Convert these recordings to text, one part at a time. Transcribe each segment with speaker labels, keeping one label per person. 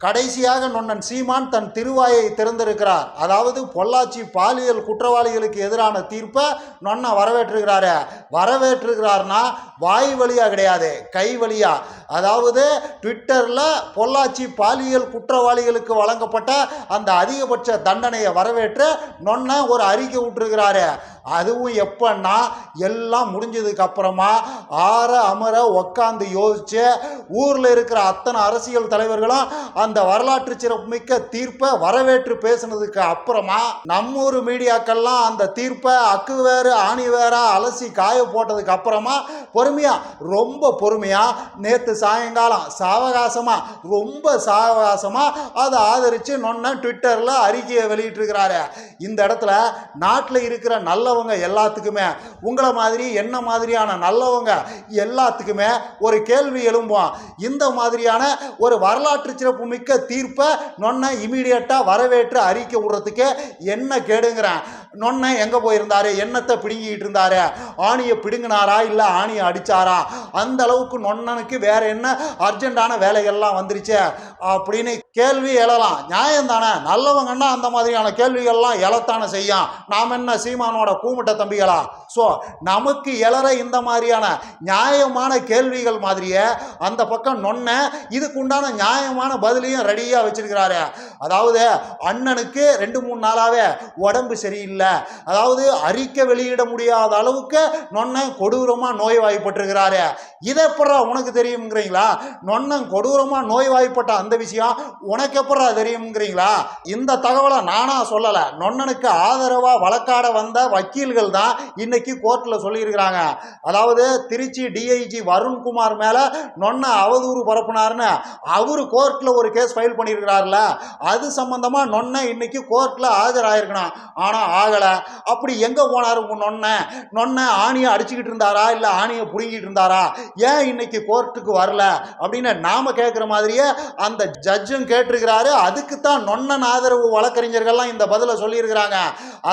Speaker 1: கடைசியாக நொன்னன் சீமான் தன் திருவாயை திறந்திருக்கிறார். அதாவது பொள்ளாச்சி பாலியல் குற்றவாளிகளுக்கு எதிரான தீர்ப்பை நொன்ன வரவேற்றுகிறாரு வரவேற்றுகிறார்னா வாய் வழியா கிடையாது கை வழியா. அதாவது ட்விட்டரில் பொள்ளாச்சி பாலியல் குற்றவாளிகளுக்கு வழங்கப்பட்ட அந்த அதிகபட்ச தண்டனையை வரவேற்று நொன்ன ஒரு அறிக்கை விட்டுருக்கிறாரு. அதுவும் எப்பன்னா எல்லாம் முடிஞ்சதுக்கு அப்புறமா ஆற அமர உக்காந்து யோசிச்சு ஊரில் இருக்கிற அத்தனை அரசியல் தலைவர்களும் அந்த வரலாற்று சிறப்புமிக்க தீர்ப்பை வரவேற்று பேசுனதுக்கு அப்புறமா நம்ம ஊர் மீடியாக்கள்லாம் அந்த தீர்ப்பை அக்கு வேறு ஆணி வேற அலசி காய போட்டதுக்கு அப்புறமா பொறுமையா ரொம்ப பொறுமையா நேற்று சாயங்காலம் சாவகாசமா ரொம்ப சாவகாசமா அதை ஆதரிச்சு நொன்ன ட்விட்டரில் அறிக்கையை வெளியிட்டிருக்கிறாரு. இந்த இடத்துல நாட்டில் இருக்கிற நல்லவங்க எல்லாத்துக்குமே உங்களை மாதிரி என்ன மாதிரியான நல்லவங்க எல்லாத்துக்குமே ஒரு கேள்வி எழும்போம். இந்த மாதிரியான ஒரு வரலாற்று சிறப்புமிக்க தீர்ப்பை நொன்ன இமீடியட்டாக வரவேற்று அறிக்கை விடுறதுக்கு என்ன கேடுங்கிறேன். நொன்ன எங்கே போயிருந்தாரு? என்னத்தை பிடுங்கிட்டு இருந்தாரு? ஆணியை பிடுங்கினாரா? இல்லை ஆணியை அடிச்சாரா? அந்த அளவுக்கு நொன்னனுக்கு வேற என்ன அர்ஜென்ட்டான வேலைகள்லாம் வந்துருச்சு. அப்படின்னு கேள்வி எழலாம். நியாயம் தானே? நல்லவங்கன்னா அந்த மாதிரியான கேள்விகள்லாம் எழத்தானே செய்யும்? நாம் என்ன சீமானோட கூமிட்ட தம்பிகளா? ஸோ நமக்கு எழற இந்த மாதிரியான நியாயமான கேள்விகள் மாதிரியே அந்த பக்கம் நொன்ன இதுக்கு உண்டான நியாயமான பதிலையும் ரெடியாக வச்சிருக்கிறாரு. அதாவது அண்ணனுக்கு ரெண்டு மூணு நாளாகவே உடம்பு சரியில்லை. அதாவது அறிக்கை வெளியிட முடியாத அளவுக்கு நொன்னன் கொடூரமாக நோய்வாய்ப்பட்டிருக்கிறாரு. இதை எப்படா உனக்கு தெரியுங்கிறீங்களா நொன்னன் கொடூரமாக நோய்வாய்ப்பட்ட அந்த விஷயம் உனக்கு எப்படா தெரியுங்கிறீங்களா இந்த தகவலை நானா சொல்லலை. நொன்னனுக்கு ஆதரவாக வழக்காட வந்த வக்கீல்கள் தான் இன்னைக்கு கோர்ட்டில் சொல்லியிருக்கிறாங்க. அதாவது திருச்சி டிஐஜி வருண்குமார் மேலே நொன்ன அவதூறு பரப்புனார்னு அவரு கோர்ட்டில் ஒரு கேஸ் ஃபைல் பண்ணியிருக்கிறார்ல அது சம்பந்தமாக நொன்ன இன்னைக்கு கோர்ட்டில் ஆஜராயிருக்கணும். ஆனால் ஆகலை அப்படி எங்கே போனார் நொன்ன நொன்ன ஆணியை அடிச்சுக்கிட்டு இருந்தாரா? இல்லை ஆணியை பிடுங்கிட்டு இருந்தாரா? ஏன் இன்னைக்கு கோர்ட்டுக்கு வரல? அப்படின்னு நாம கேட்குற மாதிரியே அந்த ஜட்ஜும் கேட்டிருக்கிறாரு. அதுக்கு தான் நொன்னன் ஆதரவு வழக்கறிஞர்கள்லாம் இந்த பதிலை சொல்லியிருக்கிறாங்க.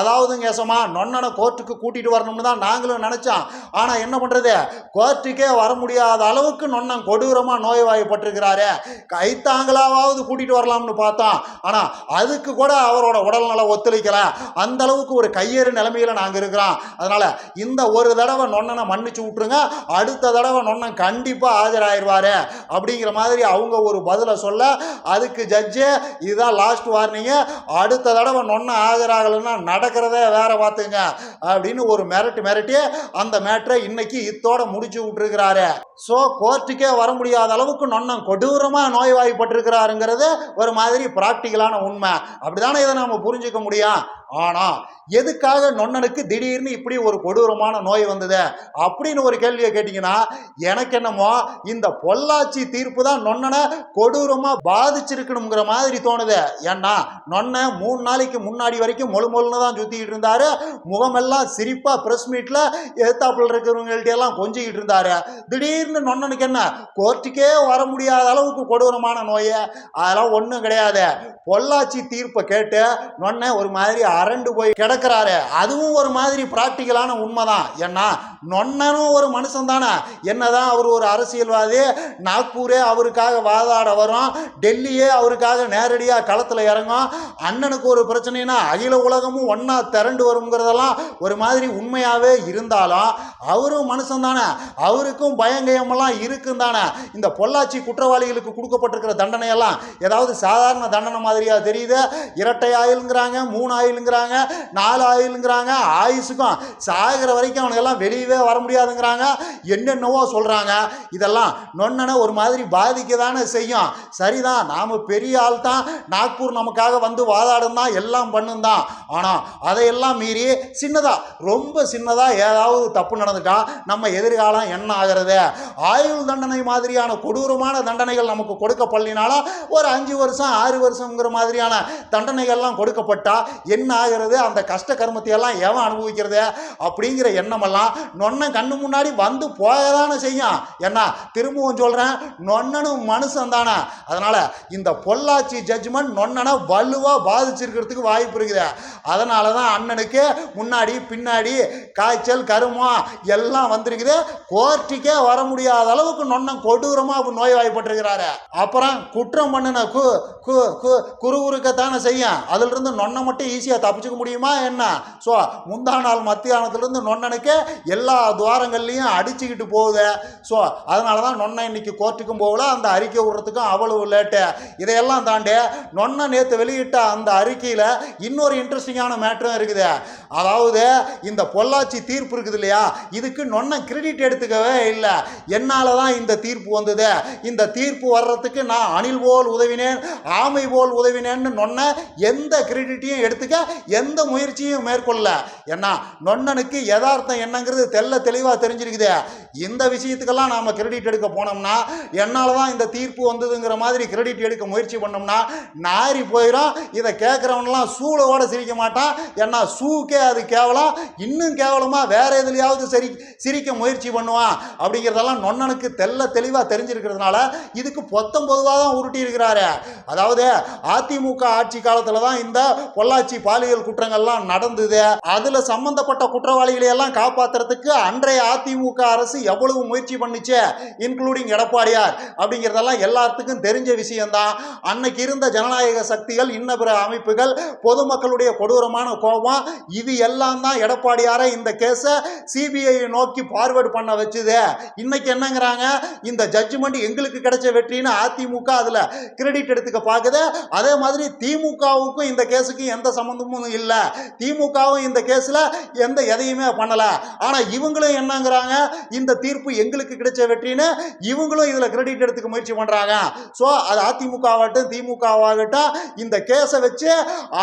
Speaker 1: அதாவது கேசமா நொன்னனை கோர்ட்டுக்கு கூட்டிட்டு வரணும்னு தான் நாங்களும் நினைச்சோம். ஆனால் என்ன பண்றது? கோர்ட்டுக்கே வர முடியாத அளவுக்கு நொன்னன் கொடூரமாக நோய்வாய்ப்பட்டிருக்கிறாரு. கைத்தாங்களாவது கூட்டிட்டு வரலாம்னு பார்த்தோம். ஆனால் அதுக்கு கூட அவரோட உடல்நலம் ஒத்துழைக்கல. அந்த அளவுக்கு ஒரு கையேறு நிலைமையில் நாங்கள் இருக்கிறோம். அதனால் இந்த ஒரு தடவை நொன்னனை மன்னிச்சு விட்டுருங்க. அடுத்த தடவை நொன்னன் கண்டிப்பாக ஆஜராயிருவாரு. அப்படிங்கிற மாதிரி அவங்க ஒரு பதிலை சொல்ல அதுக்கு ஜட்ஜு இதுதான் லாஸ்ட் வார்னிங்கு அடுத்த தடவை நொன்ன ஆஜராகலைன்னா நடக்கிறதே வேற பார்த்துங்க அப்படின்னு ஒரு மிரட்டு மிரட்டி அந்த மேட்ரை இன்னைக்கு இத்தோட முடிச்சு விட்டுருக்கிறாரு. ஸோ கோர்ட்டுக்கே வர முடியாத அளவுக்கு நொன்னம் கொடூரமாக நோய்வாய்ப்பட்டிருக்கிறாருங்கிறது ஒரு மாதிரி ப்ராக்டிக்கலான உண்மை. அப்படிதானே இதை நம்ம புரிஞ்சுக்க முடியும்? ஆனால் எதுக்காக நொன்னனுக்கு திடீர்னு இப்படி ஒரு கொடூரமான நோய் வந்தது? அப்படின்னு ஒரு கேள்வியை கேட்டிங்கன்னா எனக்கு என்னமோ இந்த பொள்ளாச்சி தீர்ப்பு தான் நொன்னனை கொடூரமாக பாதிச்சிருக்கணுங்கிற மாதிரி தோணுது. ஏன்னா நொன்னை மூணு நாளைக்கு முன்னாடி வரைக்கும் மொழு மொழுன்னு தான் சுற்றிக்கிட்டு இருந்தாரு. முகமெல்லாம் சிரிப்பாக ப்ரெஸ் மீட்டில் எதிர்த்தாப்பில் இருக்கிறவங்கள்ட்ட எல்லாம் கொஞ்சிக்கிட்டு இருந்தாரு. திடீர்னு நொன்னனுக்கு என்ன? கோர்ட்டுக்கே வர முடியாத அளவுக்கு கொடூரமான நோயை. அதெல்லாம் ஒன்றும் கிடையாது. பொள்ளாச்சி தீர்ப்பை கேட்டு நொன்னை ஒரு மாதிரி அரண்டு போய் கிடக்கிறாரு அதுவும் ஒரு மாதிரி ப்ராக்டிக்கலான உண்மைதான். ஏன்னா நொன்னனும் ஒரு மனுஷன் தானே. என்னதான் அவர் ஒரு அரசியல்வாதி நாக்பூரே அவருக்காக வாதாட வரும் டெல்லியே அவருக்காக நேரடியாக களத்தில் இறங்கும் அண்ணனுக்கு ஒரு பிரச்சனைனா அகில உலகமும் ஒன்றா திரண்டு வருங்கிறதெல்லாம் ஒரு மாதிரி உண்மையாகவே இருந்தாலும் அவரும் மனுஷன் தானே. அவருக்கும் பயங்கயமெல்லாம் இருக்கும் தானே. இந்த பொள்ளாச்சி குற்றவாளிகளுக்கு கொடுக்கப்பட்டிருக்கிற தண்டனையெல்லாம் ஏதாவது சாதாரண தண்டனை மாதிரியாக தெரியுது? இரட்டை ஆயிலுங்கிறாங்க மூணு ஆயிலுங்கிறாங்க நாலு ஆயிலுங்கிறாங்க ஆயுசுக்கும் சாகிற வரைக்கும் அவனுக்கெல்லாம் வெளியவே வர முடியாதுங்கிறாங்க. என்னென்னவோ சொல்கிறாங்க இதெல்லாம் நொன்னனை ஒரு மாதிரி பாதிக்க தானே செய்யும். சரிதான் நாம் பெரிய ஆள் தான் நாக்பூர் நமக்காக வந்து வாதாடும் தான் எல்லாம் பண்ணும் தான் ஆனால் அதையெல்லாம் மீறி சின்னதாக ரொம்ப சின்னதாக ஏதாவது தப்பு நடந்துட்டா நம்ம எதிர்காலம் என்ன ஆகிறது? ஆயுள் தண்டனை மாதிரியான கொடூரமான தண்டனைகள் நமக்கு கொடுக்கப்படலினாலும் ஒரு அஞ்சு வருஷம் ஆறு வருஷங்கிற மாதிரியான தண்டனைகள்லாம் கொடுக்கப்பட்டால் என்ன ஆகிறது அந்த கஷ்ட கர்மத்தையெல்லாம் எவன் அனுபவிக்கிறது அப்படிங்கிற எண்ணமெல்லாம் நொன்ன கண்ணு முன்னாடி வந்து போகதானே செய்யும். என்ன திரும்பவும் சொல்கிறேன் நொன்னனும் மனுஷன் தானே. அதனால் இந்த பொள்ளாச்சி ஜட்ஜ்மெண்ட் நொன்னனை வலுவாக பாதிச்சிருக்கிறதுக்கு வாய்ப்பு இருக்குது. அதனால தான் அண்ணனுக்கு முன்னாடி பின்னாடி காய்ச்சல் கருமம் எல்லாம் வந்திருக்குது. கோர்ட்டுக்கே வர முடியாத அளவுக்கு நொண்ணன் கொடூரமாக நோய்வாய்ப்பட்டிருக்கிறாரு. அப்புறம் குற்றம் பண்ணின கு கு கு குறுகுறுக்கத்தானே செய்யும். அதிலிருந்து நொன்னை மட்டும் ஈஸியாக தப்பிச்சுக்க முடியுமா என்ன? ஸோ முந்தா நாள் மத்தியானத்துலேருந்து நொன்னனுக்கு எல்லா துவாரங்கள்லையும் அடிச்சுக்கிட்டு போகுது. ஸோ அதனால தான் நொன்ன இன்னைக்கு கோர்ட்டுக்கும் போகல அந்த அறிக்கை விடுறதுக்கும் அவ்வளவு லேட்டு இதையெல்லாம் தாண்டி நொன்ன நேற்று வெளியிட்ட அந்த அறிக்கையில் இன்னொரு இன்ட்ரெஸ்டிங்கான மேட்டரும் இருக்குது. அதாவது இந்த பொள்ளாச்சி தீர்ப்பு இருக்குது இல்லையா? இதுக்கு நொன்ன கிரெடிட் எடுத்துக்கவே இல்லை. என்னால் தான் இந்த தீர்ப்பு வந்தது? இந்த தீர்ப்பு வர்றதுக்கு நான் அணில் போல் உதவினேன் ஆமை போல் உதவினேன்னு நொன்ன எந்த கிரெடிட்டையும் எடுத்துக்க எந்த முயற்சியும் மேற்கொள்ள ஏன்னா நொன்னனுக்கு யதார்த்தம் என்னங்கிறது தெல்ல தெளிவாக தெரிஞ்சிருக்குது. இந்த விஷயத்துக்கெல்லாம் நாம் கிரெடிட் எடுக்க போனோம்னா என்னால் தான் இந்த தீர்ப்பு வந்ததுங்கிற மாதிரி கிரெடிட் எடுக்க முயற்சி பண்ணோம்னா நாரி போயிடும் இதை கேட்குறவனெல்லாம் சூளோட சிரிக்க மாட்டான். ஏன்னா சூக்கே அது கேவலம். இன்னும் கேவலமாக வேற எதுலையாவது சரி சிரிக்க முயற்சி பண்ணுவான். அப்படிங்கிறதெல்லாம் நொன்னனுக்கு தெல்ல தெளிவாக தெரிஞ்சிருக்கிறதுனால இதுக்கு பொத்தம் பொதுவாக தான் உருட்டி இருக்கிறாரு அதாவது அதிமுக ஆட்சி காலத்தில் தான் இந்த பொள்ளாச்சி பாலியல் குற்றங்கள்லாம் நடந்தது. அதுல சம்பந்தப்பட்ட குற்றவாளிகளை எல்லாம் காப்பாத்துறதுக்கு அன்றைய அதிமுக அரசு எவ்வளவு முயற்சி பண்ணுச்சு இன்க்ளூடிங் எடப்பாடியார் அப்படிங்கிறதெல்லாம் எல்லாத்துக்கும் தெரிஞ்ச விஷயம்தான். அன்னைக்கு இருந்த ஜனநாயக சக்திகள் இன்ன பிற அமைப்புகள் பொதுமக்களுடைய கொடூரமான கோபம் இது எல்லாம் தான் எடப்பாடியாரை இந்த கேஸை சிபிஐ நோக்கி ஃபார்வர்டு பண்ண வச்சுது. இன்னைக்கு என்னங்கிறாங்க? இந்த ஜட்ஜ்மெண்ட் எங்களுக்கு கிடைச்ச வெற்றின்னு அதிமுக அதில் கிரெடிட் எடுத்துக்க பார்க்குது அதே மாதிரி திமுகவுக்கும் இந்த கேஸுக்கு எந்த சம்மந்தமும் இல்லை. திமுகவும் இந்த கேஸில் எந்த எதையுமே பண்ணலை. ஆனால் இவங்களும் என்னங்கிறாங்க? இந்த தீர்ப்பு எங்களுக்கு கிடைச்ச வெற்றின்னு இவங்களும் இதில் கிரெடிட் எடுத்துக்க முயற்சி பண்ணுறாங்க ஸோ அது அதிமுகவாகட்டும் திமுகவாகட்டும் இந்த கேஸை வச்சு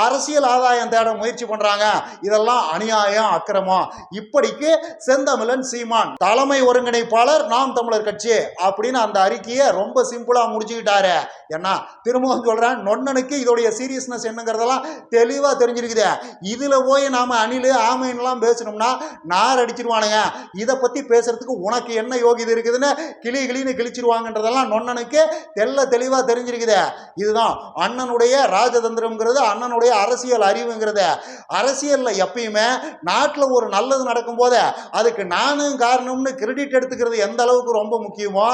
Speaker 1: அரசியல் ஆதாயம் தேட முயற்சி பண்ணுறாங்க இதெல்லாம் அநியாயம் அக்கிரமம். இப்படிக்கு செந்தமிழன் சீமான் தலைமை ஒருங்கிணைப்பாளர் நாம் தமிழர் கட்சி அப்படின்னு அந்த அறிக்கையை ரொம்ப சிம்பிளாக முடிச்சுக்கிட்டாரு. என்ன திரும்பவும் சொல்கிறேன் நொன்னனுக்கு இதோடைய சீரியஸ்னஸ் என்னங்கிறதெல்லாம் தெளிவாக தெரிஞ்சிருக்குது இதில் போய் நாம் அணில் ஆமைன்லாம் பேசணும்னா நார் அடிச்சிருவானுங்க இதை பற்றி பேசுறதுக்கு உனக்கு என்ன யோகிதை இருக்குதுன்னு கிளி கிளின்னு கிழிச்சிருவாங்கன்றதெல்லாம் நொன்னனுக்கு தெல்ல தெளிவாக தெரிஞ்சிருக்குது. இதுதான் அண்ணனுடைய ராஜதந்திரம்ங்கிறது அண்ணனுடைய அரசியல் அறிவுங்கிறது. அரசியலில் எப்பயுமே நாட்டில் ஒரு நல்லது நடக்கும்போது அதுக்கு நானும் காரணம்னு கிரெடிட் எடுத்துக்கிறது எந்த அளவுக்கு ரொம்ப முக்கியமோ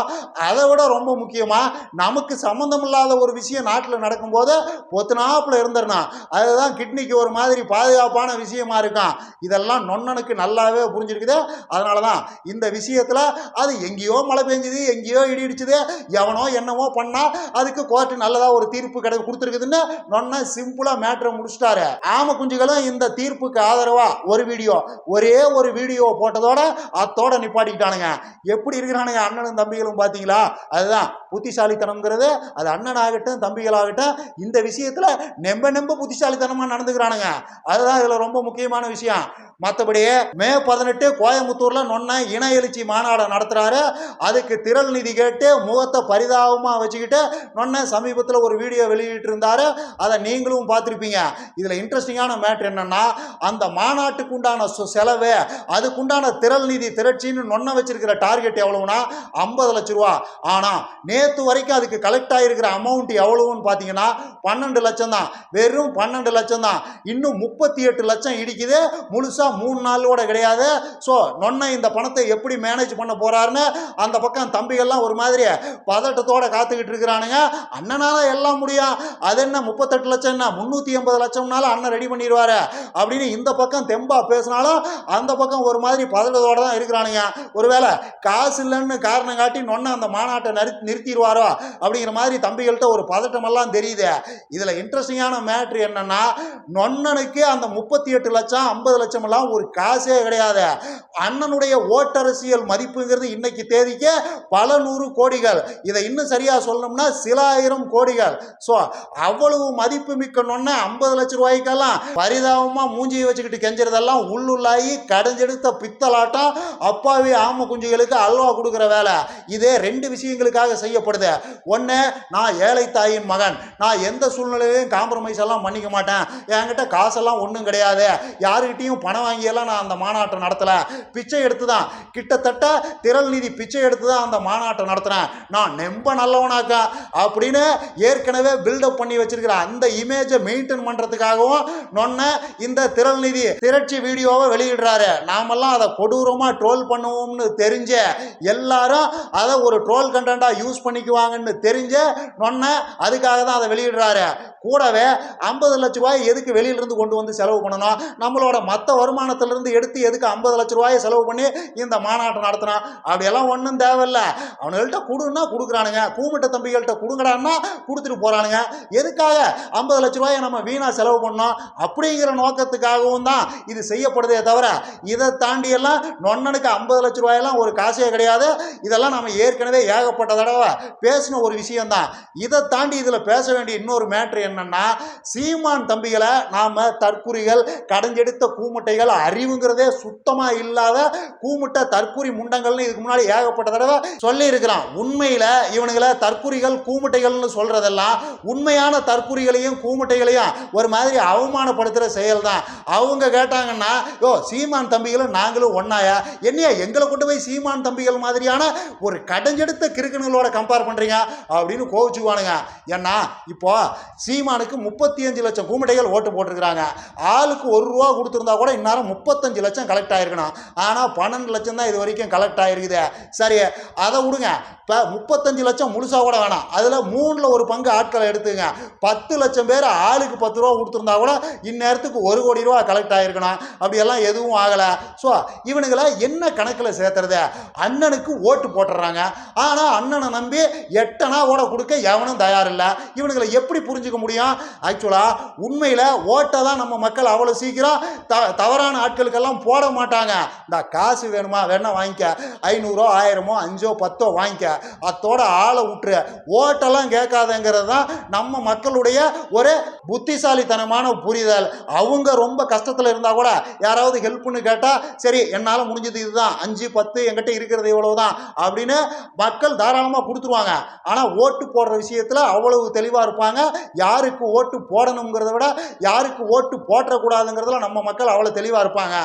Speaker 1: அதை விட ரொம்ப முக்கியமாக நமக்கு சம்மந்தம் இல்லாத ஒரு விஷயம் நாட்டில் நடக்கும்போது பொத்துனாப்பில் இருந்துடணும். அதுதான் கிட்னிக்கு ஒரு மாதிரி பாதுகாப்பான விஷயமா இருக்கும் இதெல்லாம் நொன்னனுக்கு நல்லாவே புரிஞ்சிருக்குது. அதனால தான் இந்த விஷயத்தில் அது எங்கேயோ மழை பெஞ்சுது எங்கேயோ இடி இடிச்சுது எவனோ என்னவோ பண்ணால் அதுக்கு கோர்ட்டு நல்லதாக ஒரு தீர்ப்பு கிடை கொடுத்துருக்குதுன்னு நொன்ன சிம்பிளாக மேட்ரை முடிச்சிட்டாரு. ஆம குஞ்சுகளும் இந்த தீர்ப்புக்கு ஆதரவாக ஒரு வீடியோ ஒரே ஒரு வீடியோ போட்டதோட அத்தோட நிப்பாட்டிக்கிட்டானுங்க. எப்படி இருக்கிறானுங்க அண்ணனும் தம்பிகளும் பார்த்தீங்களா அதுதான் புத்திசாலித்தனம்ங்கிறது. அது அண்ணனாகட்டும் தம்பிகளாகட்டும் இந்த விஷயத்தில் நெம்ப நெம்ப புத்திசாலித்தனமாக வச்சுக்கிறானுங்க. அதுதான் இதில் ரொம்ப முக்கியமான விஷயம். மற்றபடி மே பதினெட்டு கோயம்புத்தூரில் நொன்ன இன எழுச்சி மாநாடு நடத்துகிறாரு அதுக்கு திரள் நிதி கேட்டு முகத்தை பரிதாபமாக வச்சுக்கிட்டு நொன்ன சமீபத்தில் ஒரு வீடியோ வெளியிட்டு இருந்தாரு அதை நீங்களும் பார்த்துருப்பீங்க. இதில் இன்ட்ரெஸ்டிங்கான மேட்ரு என்னன்னா அந்த மாநாட்டுக்கு உண்டான செலவு அதுக்குண்டான திரள் நிதி திரட்சின்னு நொன்ன வச்சிருக்கிற டார்கெட் எவ்வளவுனா ஐம்பது லட்ச ரூபா. ஆனால் நேற்று வரைக்கும் அதுக்கு கலெக்ட் ஆகிருக்கிற அமௌண்ட் எவ்வளவுன்னு பார்த்தீங்கன்னா பன்னெண்டு லட்சம் தான் வெறும் பன்னெண்டு லட்சம் தான் இன்னும் முப்பத்தி எட்டு லட்சம் இடிக்குது. முழுசாக மூணு நாளோட கிடையாது. ஸோ நொன்னை இந்த பணத்தை எப்படி மேனேஜ் பண்ண போகிறாருன்னு அந்த பக்கம் தம்பிகள்லாம் ஒரு மாதிரி பதட்டத்தோட காத்துக்கிட்டு இருக்கிறானுங்க. அண்ணனால எல்லாம் முடியும். அது என்ன முப்பத்தெட்டு லட்சம் என்ன? முந்நூற்றி எண்பது லட்சம்னால அண்ணன் ரெடி பண்ணிடுவாரு. அப்படின்னு இந்த பக்கம் தெம்பா பேசினாலும் அந்த பக்கம் ஒரு மாதிரி பதட்டத்தோட தான் இருக்கிறானுங்க. ஒருவேளை காசு இல்லைன்னு காரணம் காட்டி நொன்ன அந்த மாநாட்டை நிறு நிறுத்திடுவாரோ அப்படிங்கிற மாதிரி தம்பிகள்கிட்ட ஒரு பதட்டமெல்லாம் தெரியுது. இதில் இன்ட்ரெஸ்டிங்கான மேட்ரு என்னென்னா நொன்னனுக்கு அந்த முப்பத்தி எட்டு லட்சம் ஐம்பது லட்சம் எல்லாம் ஒரு காசே கிடையாது. அண்ணனுடைய ஓட்டரசியல் மதிப்புங்கிறது இன்னைக்கு தேதிக்கு பல நூறு கோடிகள். இதை இன்னும் சரியாக சொல்லணும்னா சில ஆயிரம் கோடிகள். ஸோ அவ்வளவு மதிப்பு மிக்க நொன்ன ஐம்பது லட்ச ரூபாய்க்கெல்லாம் பரிதாபமாக மூஞ்சியை வச்சுக்கிட்டு கெஞ்சுறதெல்லாம் உள்ளுள்ளாகி கடைஞ்செடுத்த பித்தலாட்டம் அப்பாவி ஆம குஞ்சுகளுக்கு அல்வா கொடுக்குற வேலை. இதே ரெண்டு விஷயங்களுக்காக செய்யப்படுது. ஒன்று நான் ஏழை தாயின் மகன். நான் எந்த சூழ்நிலையிலையும் காம்ப்ரமைஸ் எல்லாம் பண்ணிக்க மாட்டேன். என்கிட்ட காசெல்லாம் ஒன்றும் கிடையாது. யாருக்கிட்டையும் பணம் வாங்கியெல்லாம் நான் அந்த மாநாட்டை நடத்தலை. பிச்சை எடுத்து தான் கிட்டத்தட்ட திரள் நிதி பிச்சை எடுத்து தான் அந்த மாநாட்டை நடத்துகிறேன் நான் நெம்ப நல்லவனாக்கா. அப்படின்னு ஏற்கனவே பில்டப் பண்ணி வச்சிருக்கிற அந்த இமேஜை மெயின்டைன் பண்ணுறதுக்காகவும் நொன்ன இந்த திரள் நிதி திரட்சி வீடியோவை வெளியிடுறாரு. நாமெல்லாம் அதை கொடூரமாக ட்ரோல் பண்ணுவோம்னு தெரிஞ்ச எல்லாரும் அதை ஒரு ட்ரோல் கண்டென்ட்டாக யூஸ் பண்ணிக்குவாங்கன்னு தெரிஞ்ச நொன்ன அதுக்காக தான் அதை வெளியிடுறாரு. கூடவே ஐம்பது லட்ச ரூபாய் எதுக்கு வெளியிலிருந்து கொண்டு வந்து செலவு பண்ணணும்? நம்மளோட மற்ற வருமானத்திலிருந்து எடுத்து எதுக்கு ஐம்பது லட்ச ரூபாயை செலவு பண்ணி இந்த மாநாட்டை நடத்தினோம் அப்படியெல்லாம் ஒன்றும் தேவையில்ல. அவனுங்கள்ட்ட கொடுன்னா கொடுக்குறானுங்க. கூமிட்ட தம்பிகள்கிட்ட கொடுங்கடான்னா கொடுத்துட்டு போகிறானுங்க எதுக்காக ஐம்பது லட்ச ரூபாயை நம்ம வீணாக செலவு பண்ணோம்? அப்படிங்கிற நோக்கத்துக்காகவும் தான் இது செய்யப்படுதே தவிர இதை தாண்டி எல்லாம் நொன்னனுக்கு ஐம்பது லட்ச ரூபாயெல்லாம் ஒரு காசே கிடையாது. இதெல்லாம் நம்ம ஏற்கனவே ஏகப்பட்ட தடவை பேசின ஒரு விஷயம்தான். இதை தாண்டி இதில் பேச வேண்டிய இன்னொரு மேட்ரு என்னன்னா சீமான் தம்பிகளை நாம் தற்குறிகள் கடைஞ்செடுத்த கூமுட்டைகள் அறிவுங்கிறதே சுத்தமாக இல்லாத கூமுட்டை தற்குறி முண்டங்கள்னு இதுக்கு முன்னாடி ஏகப்பட்ட தடவை சொல்லி இருக்கிறான் உண்மையில் இவனுங்களை தற்குறிகள் கூமுட்டைகள்னு சொல்கிறதெல்லாம் உண்மையான தற்குறிகளையும் கூமுட்டைகளையும் ஒரு மாதிரி அவமானப்படுத்துகிற செயல் தான் அவங்க கேட்டாங்கன்னா யோ சீமான் தம்பிகளும் நாங்களும் ஒன்னாயா? என்னையா எங்களை கொண்டு போய் சீமான் தம்பிகள் மாதிரியான ஒரு கடைஞ்செடுத்த கிறுக்கணுகளோட கம்பேர் பண்ணுறீங்க அப்படின்னு கோவிச்சுக்குவானுங்க. ஏன்னா இப்போ சீமானுக்கு முப்பத்தி அஞ்சு லட்சம் கூமுட்டைகள் ஓட்டு போட்டிருக்கிறாங்க. ஆளுக்கு ஒரு ரூபா கொடுத்துருந்தா கூட இந்நேரம் முப்பத்தஞ்சு லட்சம் கலெக்ட் ஆயிருக்கணும். ஆனால் பன்னெண்டு லட்சம் தான் இது வரைக்கும் கலெக்ட் ஆயிருக்குது. சரி அதை விடுங்க. இப்போ முப்பத்தஞ்சு லட்சம் முழுசாக கூட வேணாம். அதில் மூணில் ஒரு பங்கு ஆட்களை எடுத்துங்க பத்து லட்சம் பேர் ஆளுக்கு பத்து ரூபா கொடுத்துருந்தா கூட இந்நேரத்துக்கு ஒரு கோடி ரூபா கலெக்ட் ஆகிருக்கணும் அப்படியெல்லாம் எதுவும் ஆகலை. ஸோ இவனுங்களை என்ன கணக்கில் சேர்த்துறது? அண்ணனுக்கு ஓட்டு போட்டுடுறாங்க ஆனால் அண்ணனை நம்பி எட்டனா ஓட கொடுக்க எவனும் தயாரில்லை. இவனுங்களை எப்படி புரிஞ்சுக்க முடியும்? ஆக்சுவலாக உண்மையில் ஓட்டை தான் நம்ம மக்கள் அவ்வளோ சீக்கிரம் த தவறான ஆட்களுக்கெல்லாம் போட மாட்டாங்க. இந்த காசு வேணுமா? வேணா வாங்கிக்க. ஐநூறோ ஆயிரமோ அஞ்சோ பத்தோ வாங்கிக்க. அத்தோட ஆளை விட்டுரு ஓட்டெல்லாம் கேட்காதங்கிறது தான் நம்ம மக்களுடைய ஒரு புத்திசாலித்தனமான புரிதல். அவங்க ரொம்ப கஷ்டத்தில் இருந்தால் கூட யாராவது ஹெல்ப்னு கேட்டால் சரி என்னால் முடிஞ்சது இதுதான். அஞ்சு பத்து என்கிட்ட இருக்கிறது இவ்வளோ தான் அப்படின்னு மக்கள் தாராளமாக கொடுத்துருவாங்க. ஆனால் ஓட்டு போடுற விஷயத்தில் அவ்வளவு தெளிவாக இருப்பாங்க. யார் யாருக்கு ஓட்டு போடணுங்கிறத விட யாருக்கு ஓட்டு போட்டக்கூடாதுங்கிறதுல நம்ம மக்கள் அவ்வளோ தெளிவாக இருப்பாங்க.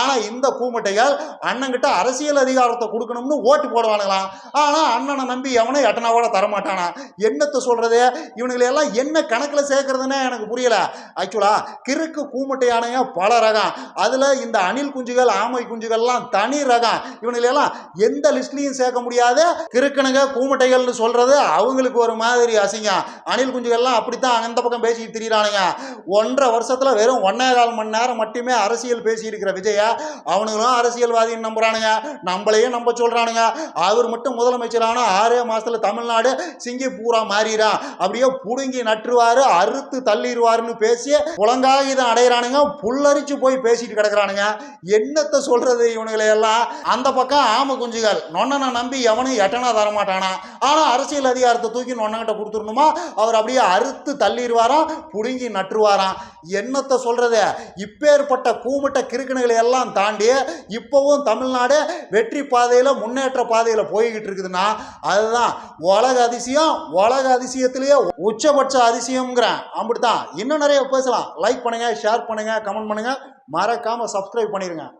Speaker 1: ஆனால் இந்த கூமட்டைகள் அண்ணங்கிட்ட அரசியல் அதிகாரத்தை கொடுக்கணும்னு ஓட்டு போடுவானுங்களாம். ஆனால் அண்ணனை நம்பி எவனும் எட்டனாவோட தரமாட்டானா? என்னத்தை சொல்கிறது இவனுங்களெல்லாம் என்ன கணக்கில் சேர்க்கறதுன்னே எனக்கு புரியல. ஆக்சுவலாக கிறுக்கு கூமட்டையானங்க பல ரகம். அதில் இந்த அணில் குஞ்சுகள் ஆமை குஞ்சுகள்லாம் தனி ரகம். இவனுங்களெல்லாம் எந்த லிஸ்ட்லையும் சேர்க்க முடியாது. கிறுக்கணுங்க கூமட்டைகள்னு சொல்கிறது அவங்களுக்கு ஒரு மாதிரி அசிங்கம். அணில் குஞ்சுகள்லாம் அப்படித்தான் இந்த பக்கம் பேசிட்டு திரியிறானுங்க. ஒன்றரை வருஷத்தில் வெறும் ஒன்னே கால் மணி நேரம் மட்டுமே அரசியல் பேசியிருக்கிற விஜய அவனுங்களும் அரசியல்வாதின்னு நம்புறானுங்க. நம்மளையும் நம்ப சொல்கிறானுங்க அவர் மட்டும் முதலமைச்சரான ஆறே மாதத்தில் தமிழ்நாடு சிங்கப்பூரா மாறிடான் அப்படியே புடுங்கி நட்டுருவாரு அறுத்து தள்ளிடுவாருன்னு பேசி புலங்காகிதம் அடையிறானுங்க. புல்லரிச்சு போய் பேசிட்டு கிடக்குறானுங்க. என்னத்தை சொல்றது இவனுங்களை எல்லாம்? அந்த பக்கம் ஆம குஞ்சுகள். நொன்னனை நம்பி எவனும் எட்டனா தரமாட்டானா? ஆனால் அரசியல் அதிகாரத்தை தூக்கி நொன்னங்கிட்ட கொடுத்துடணுமா? அவர் அப்படியே அறுத்து தள்ளிடுவாராம் புடுங்கி நட்டுருவாராம். என்னத்தை சொல்கிறது இப்பேற்பட்ட கூமிட்ட கிறுக்கணுகளை எல்லாம் தாண்டி இப்போவும் தமிழ்நாடு வெற்றி பாதையில் முன்னேற்ற பாதையில் போய்கிட்டு இருக்குதுன்னா அதுதான் உலக அதிசயம். உலக அதிசயத்திலேயே உச்சபட்ச அதிசயம்ங்கிறேன். அப்படித்தான். இன்னும் நிறைய பேசலாம். லைக் பண்ணுங்கள் ஷேர் பண்ணுங்கள் கமெண்ட் பண்ணுங்கள் மறக்காமல் சப்ஸ்கிரைப் பண்ணிடுங்க